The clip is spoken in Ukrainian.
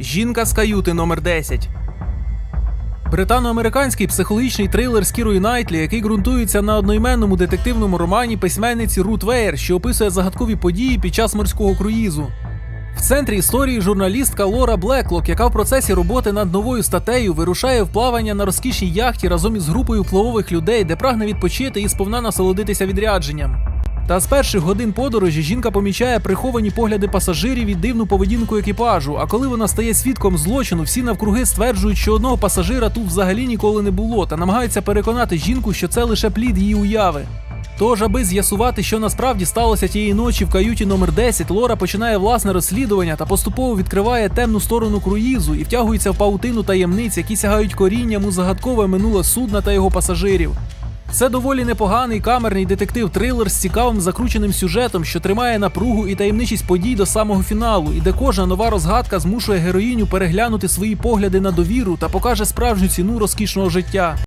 Жінка з каюти номер 10 Британо-американський психологічний трилер з Кірою Найтлі, який ґрунтується на одноіменному детективному романі письменниці Рут Веєр, що описує загадкові події під час морського круїзу. В центрі історії журналістка Лора Блеклок, яка в процесі роботи над новою статтею вирушає в плавання на розкішній яхті разом із групою впливових людей, де прагне відпочити і сповна насолодитися відрядженням. Та з перших годин подорожі жінка помічає приховані погляди пасажирів і дивну поведінку екіпажу. А коли вона стає свідком злочину, всі навкруги стверджують, що одного пасажира тут взагалі ніколи не було, та намагаються переконати жінку, що це лише плід її уяви. Тож, аби з'ясувати, що насправді сталося тієї ночі в каюті номер 10, Лора починає власне розслідування та поступово відкриває темну сторону круїзу і втягується в паутину таємниць, які сягають корінням у загадкове минуле судна та його пасажирів. Це доволі непоганий камерний детектив-трилер з цікавим закрученим сюжетом, що тримає напругу і таємничість подій до самого фіналу, і де кожна нова розгадка змушує героїню переглянути свої погляди на довіру та покаже справжню ціну розкішного життя.